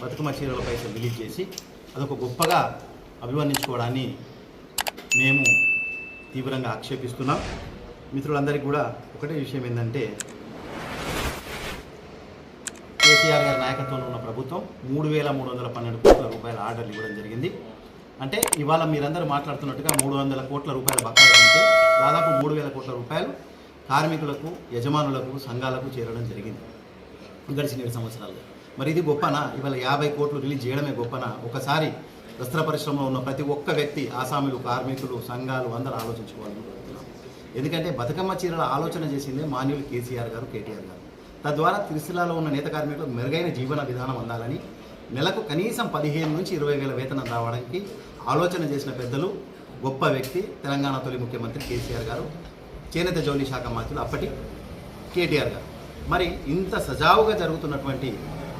బతుకమ్మ చీరల పైసలు రిలీజ్ చేసి అదొక గొప్పగా అభివర్ణించుకోవడాన్ని మేము తీవ్రంగా ఆక్షేపిస్తున్నాం. మిత్రులందరికీ కూడా ఒకటే విషయం ఏంటంటే కేసీఆర్ గారి నాయకత్వంలో ఉన్న ప్రభుత్వం మూడు వేల మూడు వందల పన్నెండు కోట్ల రూపాయల ఆర్డర్లు ఇవ్వడం జరిగింది. అంటే ఇవాళ మీరందరూ మాట్లాడుతున్నట్టుగా మూడు వందల కోట్ల రూపాయల బకాయి ఉంటే దాదాపు మూడు వేల కోట్ల రూపాయలు కార్మికులకు యజమానులకు సంఘాలకు చేరడం జరిగింది. గడిచిన ఏడు సంవత్సరాలు మరి ఇది గొప్పనా? ఇవాళ యాభై కోట్లు రిలీజ్ చేయడమే గొప్పనా? ఒకసారి వస్త్ర పరిశ్రమలో ఉన్న ప్రతి ఒక్క వ్యక్తి ఆసాములు కార్మికులు సంఘాలు అందరూ ఆలోచించుకోవాలని ఎందుకంటే బతుకమ్మ చీరల ఆలోచన చేసిందే మాన్యులు కేసీఆర్ గారు కేటీఆర్ గారు. తద్వారా తిరుసిలాలో ఉన్న నేత కార్మికులకు మెరుగైన జీవన విధానం అందాలని నెలకు కనీసం పదిహేను నుంచి ఇరవై వేల వేతనం రావడానికి ఆలోచన చేసిన పెద్దలు గొప్ప వ్యక్తి తెలంగాణ తొలి ముఖ్యమంత్రి కేసీఆర్ గారు చేనేత జౌలి శాఖ మంత్రులు అప్పటి కేటీఆర్ గారు. మరి ఇంత సజావుగా జరుగుతున్నటువంటి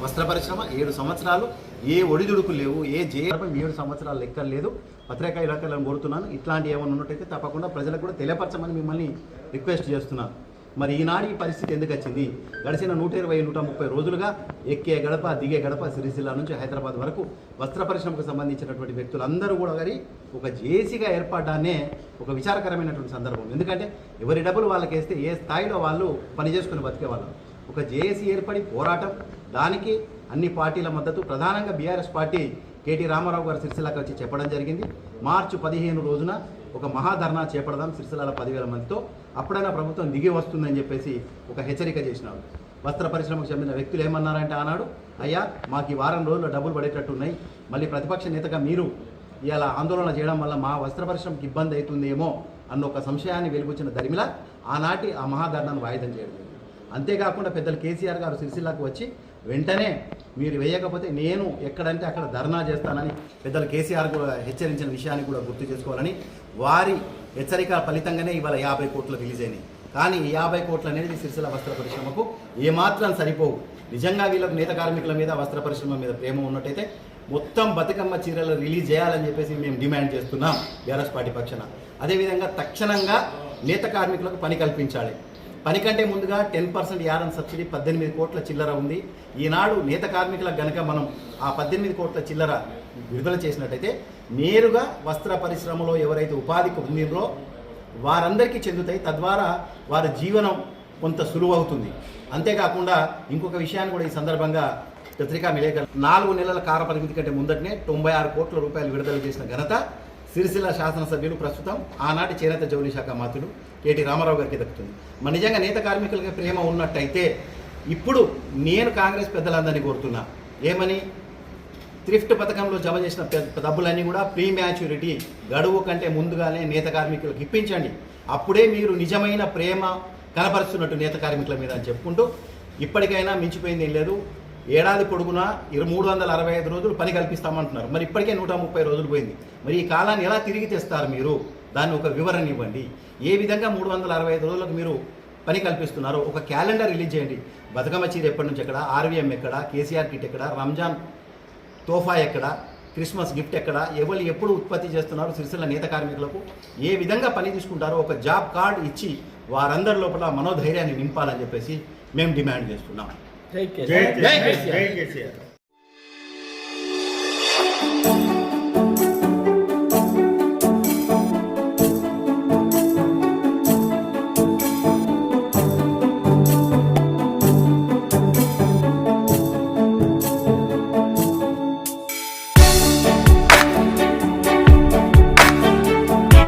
వస్త్ర పరిశ్రమ ఏడు సంవత్సరాలు ఏ ఒడిదుడుకు లేవు ఏ జే ఏడు సంవత్సరాలు లెక్కలు లేదు. పత్రికా ఇలాఖలను కోరుతున్నాను. ఇట్లాంటి ఏమైనా ఉన్నట్టయితే తప్పకుండా ప్రజలకు కూడా తెలియపరచమని మిమ్మల్ని రిక్వెస్ట్ చేస్తున్నాను. మరి ఈనాడు ఈ పరిస్థితి ఎందుకు వచ్చింది? గడిచిన నూట ఇరవై నూట ముప్పై రోజులుగా ఎక్కే గడప దిగే గడప సిరిసిల్ల నుంచి హైదరాబాద్ వరకు వస్త్ర పరిశ్రమకు సంబంధించినటువంటి వ్యక్తులందరూ కూడా గారి ఒక జేసీగా ఏర్పడ్డానే ఒక విచారకరమైనటువంటి సందర్భం ఎందుకంటే ఎవరి డబ్బులు వాళ్ళకేస్తే ఏ స్థాయిలో వాళ్ళు పని చేసుకుని బతికే వాళ్ళు ఒక జేఏసీ ఏర్పడి పోరాటం దానికి అన్ని పార్టీల మద్దతు. ప్రధానంగా బీఆర్ఎస్ పార్టీ కేటీ రామారావు గారు సిరిసిల్లకు వచ్చి చెప్పడం జరిగింది. మార్చి పదిహేను రోజున ఒక మహాధర్నా చేపడదాం సిరిసిల్లాల పదివేల మందితో. అప్పుడైనా ప్రభుత్వం దిగి వస్తుందని చెప్పేసి ఒక హెచ్చరిక చేసినాడు వస్త్ర పరిశ్రమకు చెందిన వ్యక్తులు ఏమన్నారంటే ఆనాడు అయ్యా మాకు ఈ వారం రోజుల్లో డబ్బులు పడేటట్టు ఉన్నాయి మళ్ళీ ప్రతిపక్ష నేతగా మీరు ఇలా ఆందోళన చేయడం వల్ల మా వస్త్ర పరిశ్రమకి ఇబ్బంది అవుతుందేమో అన్న ఒక సంశయాన్ని వెలుగుచ్చిన దరిమిల ఆనాటి ఆ మహాధర్నాను వాయిదం చేయడం అంతేకాకుండా పెద్దలు కేసీఆర్ గారు సిరిసిల్లాకు వచ్చి వెంటనే మీరు వేయకపోతే నేను ఎక్కడంటే అక్కడ ధర్నా చేస్తానని పెద్దలు కేసీఆర్ కూడా హెచ్చరించిన విషయాన్ని కూడా గుర్తు చేసుకోవాలని వారి హెచ్చరిక ఫలితంగానే ఇవాళ యాభై కోట్లు రిలీజ్ అయినాయి. కానీ ఈ యాభై కోట్లు అనేది సిరిసిల వస్త్ర పరిశ్రమకు ఏమాత్రం సరిపోవు. నిజంగా వీళ్ళకు నేత కార్మికుల మీద వస్త్ర పరిశ్రమ మీద ప్రేమ ఉన్నట్టయితే మొత్తం బతుకమ్మ చీరలు రిలీజ్ చేయాలని చెప్పేసి మేము డిమాండ్ చేస్తున్నాం బీఆర్ఎస్ పార్టీ పక్షాన. అదేవిధంగా తక్షణంగా నేత కార్మికులకు పని కల్పించాలి. పని కంటే ముందుగా టెన్ పర్సెంట్ యారన్ సబ్సిడీ పద్దెనిమిది కోట్ల చిల్లర ఉంది. ఈనాడు నేత కార్మికులకు గనక మనం ఆ పద్దెనిమిది కోట్ల చిల్లర విడుదల చేసినట్టయితే నేరుగా వస్త్ర పరిశ్రమలో ఎవరైతే ఉపాధి పొందినరో వారందరికీ చెందుతాయి. తద్వారా వారి జీవనం కొంత సులువవుతుంది. అంతేకాకుండా ఇంకొక విషయాన్ని కూడా ఈ సందర్భంగా పత్రికా విలేకరులు నాలుగు నెలల కాల పరిమితి కంటే ముందటనే తొంభై ఆరు కోట్ల రూపాయలు విడుదల చేసిన ఘనత సిరిసిల్ల శాసనసభ్యులు ప్రస్తుతం ఆనాటి చేనేత జౌలి శాఖ మంత్రులు కేటీ రామారావు గారికి దక్కుతుంది. మరి నిజంగా నేత కార్మికులకి ప్రేమ ఉన్నట్టయితే ఇప్పుడు నేను కాంగ్రెస్ పెద్దలందరినీ కోరుతున్నా. ఏమని? థ్రిఫ్ట్ పథకంలో జమ చేసిన డబ్బులన్నీ కూడా ప్రీ మ్యాచ్యూరిటీ గడువు కంటే ముందుగానే నేత కార్మికులకు ఇప్పించండి. అప్పుడే మీరు నిజమైన ప్రేమ కనపరుస్తున్నట్టు నేత కార్మికుల మీద అని చెప్పుకుంటూ ఇప్పటికైనా మించిపోయింది ఏం లేదు. ఏడాది పొడుగునా ఇరవై మూడు వందల అరవై ఐదు రోజులు పని కల్పిస్తామంటున్నారు. మరి ఇప్పటికే నూట ముప్పై రోజులు పోయింది. మరి ఈ కాలాన్ని ఎలా తిరిగి తెస్తారు మీరు? దాన్ని ఒక వివరణ ఇవ్వండి. ఏ విధంగా మూడు వందల అరవై ఐదు రోజులకు మీరు పని కల్పిస్తున్నారో ఒక క్యాలెండర్ రిలీజ్ చేయండి. బతుకమ్మ చీర ఎప్పటి నుంచి ఎక్కడ ఆర్వీఎం ఎక్కడ కేసీఆర్ కిట్ ఎక్కడ రంజాన్ తోఫా ఎక్కడ క్రిస్మస్ గిఫ్ట్ ఎక్కడ ఎవరు ఎప్పుడు ఉత్పత్తి చేస్తున్నారు సిరిసిల్ల నేత కార్మికులకు ఏ విధంగా పని తీసుకుంటారో ఒక జాబ్ కార్డ్ ఇచ్చి వారందరి లోపల మనోధైర్యాన్ని నింపాలని చెప్పేసి మేము డిమాండ్ చేస్తున్నాం. జై జై కేసీఆర్ కేసీఆర్ జై కేసీఆర్